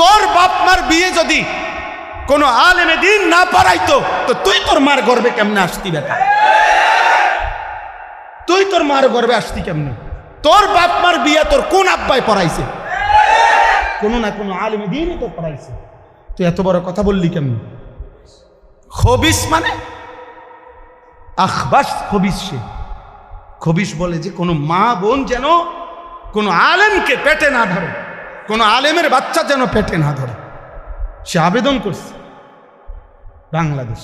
তোর বাপ মার বিয়ে যদি কোনো আলেমে দিন না পারাইতো, তো তুই তোর মার গর্বে কেমনে আসতি বেটা? তুই তোর মার গর্বে আসতি কেমনে? তোর বাপ মার বিয়ে তোর কোন আব্বাই পড়াইছে? কোনো না কোনো আলেমে দিনই তো পড়াইছে। তুই এত বড় কথা বললি কেমনে? খবিস মানে? আখবাস খবিস সে। খবিস বলে যে কোনো মা বোন যেন কোনো আলেমকে পেটে না ধরে। কোনো আলেমের বাচ্চা যেন পেটে না ধরে। সে আবেদন করছে বাংলাদেশ।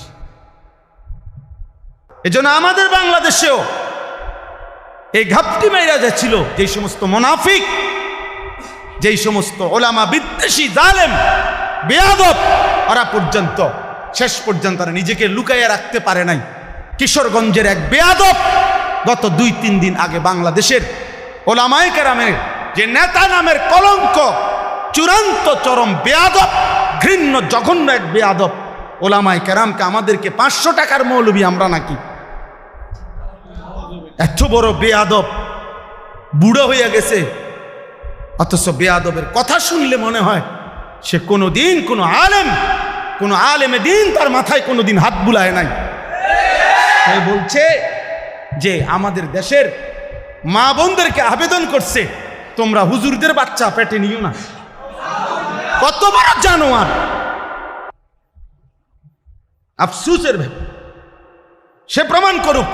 এজন্য আমাদের বাংলাদেশেও এই ঘাপটি মেয়েরা যে সমস্ত মোনাফিক যেই সমস্ত ওলামা বিদ্বেষী, জালেম, বেয়াদব, ওরা পর্যন্ত, শেষ পর্যন্ত তারা নিজেকে লুকাইয়া রাখতে পারে নাই। কিশোরগঞ্জের এক বেয়াদব গত দুই তিন দিন আগে বাংলাদেশের ওলামায় কেরামের যে নেতা নামের কলঙ্ক, চূড়ান্ত চরম বেয়াদব, ঘৃণ্য জঘন্য এক বেয়াদব। ওলামাই কেরামকে আমাদেরকে পাঁচশো টাকার মৌলবি আমরা নাকি? এত বড় বেয়াদব, বুড়ো হইয়া গেছে। অথচ বেয়াদবের কথা শুনলে মনে হয় সে কোনো দিন কোনো আলেম, কোনো আলেমে দিন তার মাথায় কোনো দিন হাত বুলায় নাই। সে বলছে যে আমাদের দেশের মা বোনদেরকে আবেদন করছে তোমরা হুজুরদের বাচ্চা পেটে নিও না। কত বড় জানোয়ার। আফসুসের ভেবে। সে প্রমাণ করুক।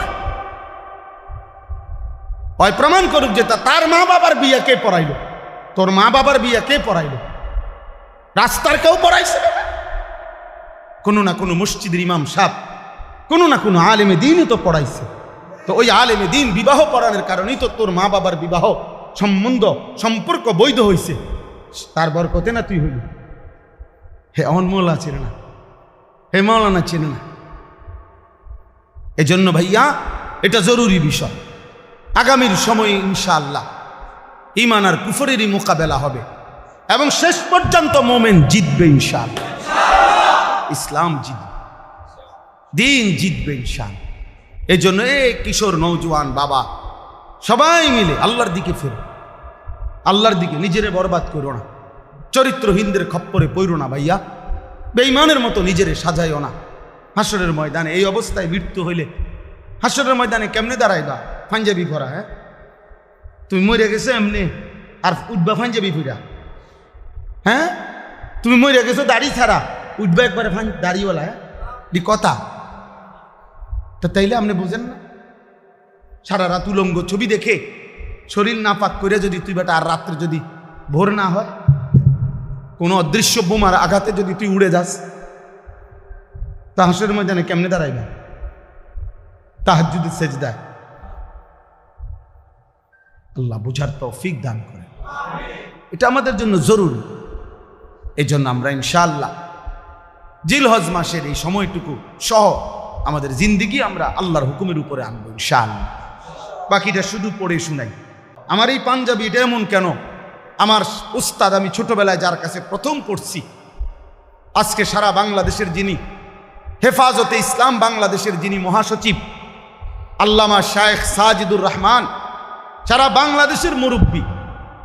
ওই প্রমাণ করুক যে তার মা বাবার বিয়ে কে পড়াইলো? তোর মা বাবার বিয়ে কে পড়াইলো? রাস্তার কেউ পড়াইছে? কোনো না কোনো মসজিদের ইমাম সাপ কোনো না কোনো আলেমে দিনই তো পড়াইছে। তো ওই আলেমে দিন বিবাহ পড়ানোর কারণেই তো তোর মা বাবার বিবাহ সম্বন্ধ, সম্পর্ক বৈধ হয়েছে তার বরকতে না তুই হইলি? হে অনমোলা চেনে না, হে মৌলানা চেনে না। এজন্য ভাইয়া, এটা জরুরি বিষয়। আগামীর সময়ে ইনশাআল্লাহ ইমান আর কুফরেরই মোকাবেলা হবে এবং শেষ পর্যন্ত মোমেন জিতবে ইনশাআল্লাহ। ইসলাম জিতবে, দিন জিতবে ইনশাল এই জন্য এ কিশোর নৌজওয়ান বাবা, সবাই মিলে আল্লাহর দিকে ফেরো। আল্লাহর দিকে নিজেরে বরবাদ করো না। চরিত্রহীনদের খপ্পরে পড়ো না ভাইয়া। বেঈমানের মতো নিজেরে সাজাইও না। হাসরের ময়দানে এই অবস্থায় মৃত্যু হইলে হাসরের ময়দানে কেমনে দাঁড়াইবা? পাঞ্জাবি পরা হ্যাঁ? তুমি মরে গেছো এমনি, আর উঠবা পাঞ্জাবি ফিরা হ্যাঁ? তুমি মরে গেছো দাড়ি ছাড়া, উঠবা একবারে ফান দাড়িওয়ালা হ্যাঁ? দি কথা। তা তাইলে আপনি বুঝেন না। সারা রাত উলঙ্গ ছবি দেখে শরীর না পাক করে যদি তুই বেটা আর রাত্রে যদি ভোর না হয় কোনো অদৃশ্য বোমার আঘাতে যদি তুই উড়ে যাস তা হাঁসের ময়দানে কেমনে দাঁড়াইবা? তাহার যদি সেজ দেয় আল্লাহ বুঝার তৌফিক দান করে এটা আমাদের জন্য জরুরি। এই জন্য আমরা ইনশাআল্লাহ জিলহজ মাসের এই সময়টুকু সহ আমাদের জিন্দিগি আমরা আল্লাহর হুকুমের উপরে আনব ইনশাআল্লাহ। বাকিটা শুধু পড়ে শুনাই। আমার এই পাঞ্জাবি এটা এমন কেন? আমার উস্তাদ, আমি ছোটবেলায় যার কাছে প্রথম পড়ছি, আজকে সারা বাংলাদেশের যিনি হেফাজতে ইসলাম, বাংলাদেশের যিনি মহাসচিব, আল্লামা শায়েখ সাজিদুর রহমান, সারা বাংলাদেশের মুরব্বী,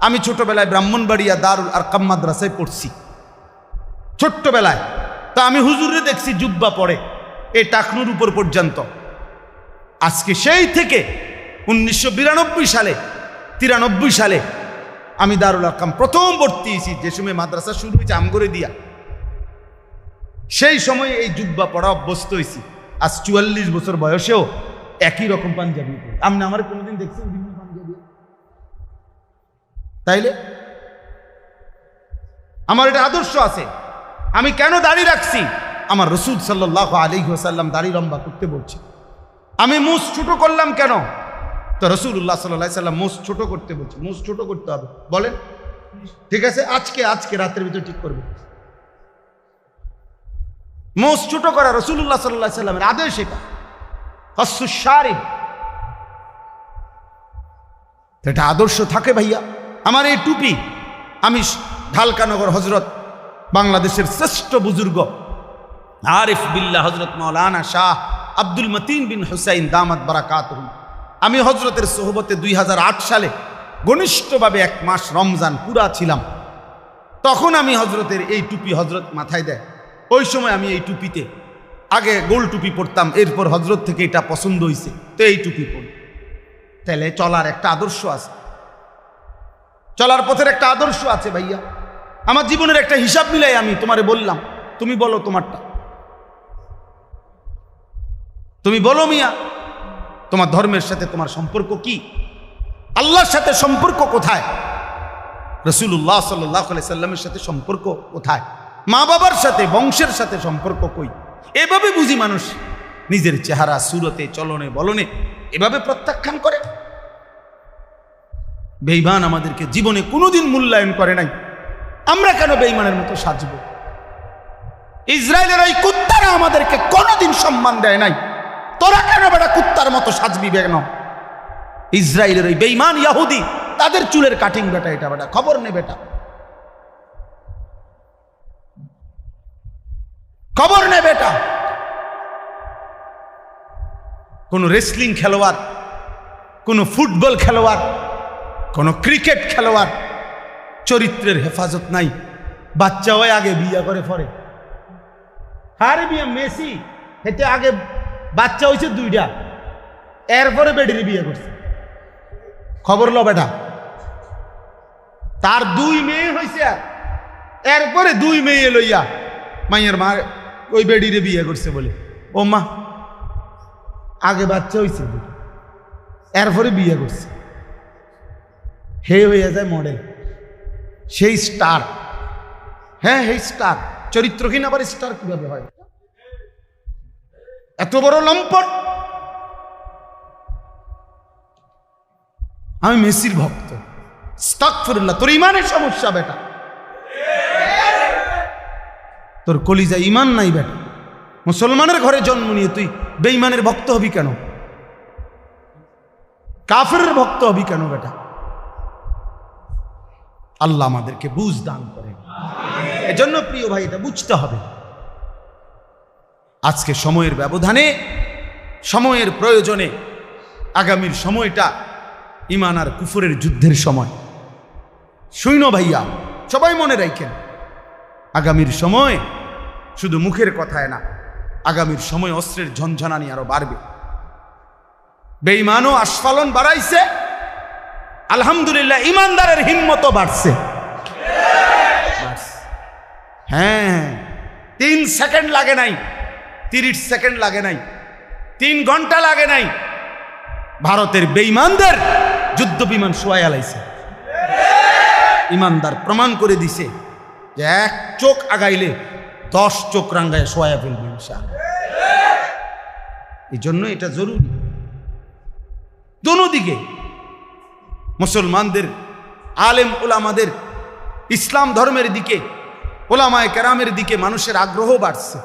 আমি ছোটবেলায় ব্রাহ্মণবাড়িয়া দারুল আর মাদ্রাসায় পড়ছি। ছোট্টবেলায়, তা আমি হুজুরে দেখছি, জুব্বা পড়ে এই টাকনুর উপর পর্যন্ত। আজকে সেই থেকে উনিশশো বিরানব্বই সালে তিরানব্বই সালে আমি দারুল আকাম প্রথম ভর্তি হয়েছি, যে সময় মাদ্রাসা শুরু হয়েছে আমগরে দিয়া। সেই সময় এই জুব্বা পড়া অভ্যস্ত হয়েছি। আজ চুয়াল্লিশ বছর বয়সেও একই রকম পাঞ্জাবি। আপনি আমার কোনোদিন দেখছেন ভিন্ন পাঞ্জাবি? তাইলে? আমার এটা আদর্শ আছে। আমি কেন দাড়ি রাখছি? আমার রসুল সাল্লাহ আলী সাল্লাম দাড়ি লম্বা করতে বলছে। আমি মুস ছোট করলাম কেন? তো রসুল্লাহ সাল্লাহ সাল্লাম মুস ছোট করতে বলছে, মুস ছোট করতে হবে। বলেন। ঠিক আছে? আজকে আজকে, রাতের ভিতরে ঠিক করবে। মুস ছোট করা রসুল্লাহ সাল্লাহ সাল্লামের আদেশ এটা। এটা আদর্শ থাকে ভাইয়া। আমার এই টুপি, আমি ঢালকানগর হজরত বাংলাদেশের শ্রেষ্ঠ বুজুর্গ, আরিফ বিল্লাহ হজরত মৌলানা শাহ আব্দুল মতিন বিন হুসাইন দামাত বারাকাত আমি হজরতের সোহবতে দুই হাজার আট সালে ঘনিষ্ঠভাবে এক মাস রমজান পুরা ছিলাম। তখন আমি হজরতের এই টুপি হজরত মাথায় দেয়। ওই সময় আমি এই টুপিতে আগে গোল টুপি পরতাম, এরপর হজরত থেকে এটা পছন্দ হয়েছে তো এই টুপি পরি। তাহলে চলার একটা আদর্শ আছে। চলার পথের একটা আদর্শ আছে ভাইয়া। আমার জীবনের একটা হিসাব মিলাই আমি তোমারে বললাম, তুমি বলো তোমারটা। তুমি বলো মিয়া তোমার ধর্মের সাথে তোমার সম্পর্ক কি? আল্লাহর সাথে সম্পর্ক কোথায়? রসুল্লাহ সাল্লাহ সাল্লামের সাথে সম্পর্ক কোথায়? মা বাবার সাথে, বংশের সাথে সম্পর্ক কই? এভাবে বুঝি মানুষ নিজের চেহারা, সুরতে, চলনে, বলনে এভাবে প্রত্যাখ্যান করে। বেইমান আমাদেরকে জীবনে কোনোদিন মূল্যায়ন করে নাই। আমরা কেন বেইমানের মতো সাজব? ইসরায়েলের ওই কুত্তারা আমাদেরকে কোনোদিন সম্মান দেয় নাই। তোরা কেন বেটা কুত্তার মতো সাজবি কেন ইসরায়েলের ওই বেইমান ইয়াহুদি, তাদের চুলের কাটিং বেটা এটা বেটা, খবর নে বেটা। খবর নে বেটা। কোন রেসলিং খেলোয়াড়, কোন ফুটবল খেলোয়াড়, কোন ক্রিকেট খেলোয়াড় চরিত্রের হেফাজত নাই। বাচ্চা হয় আগে বিয়া করে পরে আরে বিয়া মেসি হেতে আগে বাচ্চা হয়েছে দুইটা। এরপরে বেডির বিয়ে করছে। খবর লো বেটা। তার দুই মেয়ে হয়েছে এরপরে দুই মেয়ে লইয়া মাইয়ের মা ওই বেডিরে বিয়ে করছে বলে। ও মা, আগে বাচ্চা হয়েছে এরপরে বিয়ে করছে। হে হয়ে যায় মডেল সেই স্টার হ্যাঁ হে স্টার চরিত্রহীন আবার স্টার কীভাবে হয়? এত বড় লম্পট। আমি মেসির ভক্ত। স্টক ফিরুল্লাহ তোর ইমানের সমস্যা বেটা। তোর কলিজা ইমান নাই বেটা। মুসলমানের ঘরে জন্ম নিয়ে তুই বেঈমানের ভক্ত হবি কেন? কাফের ভক্ত হবি কেন বেটা? আল্লাহ আমাদেরকে বুঝ দান করে এজন্য প্রিয় ভাই, এটা বুঝতে হবে। আজকে সময়ের ব্যবধানে, সময়ের প্রয়োজনে আগামীর সময়টা ইমান আর কুফরের যুদ্ধের সময়। শৈন ভাইয়া, সবাই মনে রাখেন, আগামীর সময় শুধু মুখের কথায় না, আগামীর সময় অস্ত্রের ঝনঝনানি আরও বাড়বে। বেঈমানও আস্ফালন বাড়াইছে, আলহামদুলিল্লাহ ইমানদারের হিম্মতও বাড়ছে। বাড়ছে। হ্যাঁ তিন সেকেন্ড লাগে নাই তিরিশ সেকেন্ড লাগে নাই, তিন ঘণ্টা লাগে নাই। ভারতের বেঈমানদের যুদ্ধ বিমান শোয়াই আলাইছে। ইমানদার প্রমাণ করে দিছে যে এক চোখ আগাইলে দশ চোখ রাঙ্গায় শোয়া ফেলবে। এই জন্য এটা জরুরি। দিকে মুসলমানদের, আলেম ওলামাদের ইসলাম ধর্মের দিকে ওলামায় কেরামের দিকে মানুষের আগ্রহ বাড়ছে।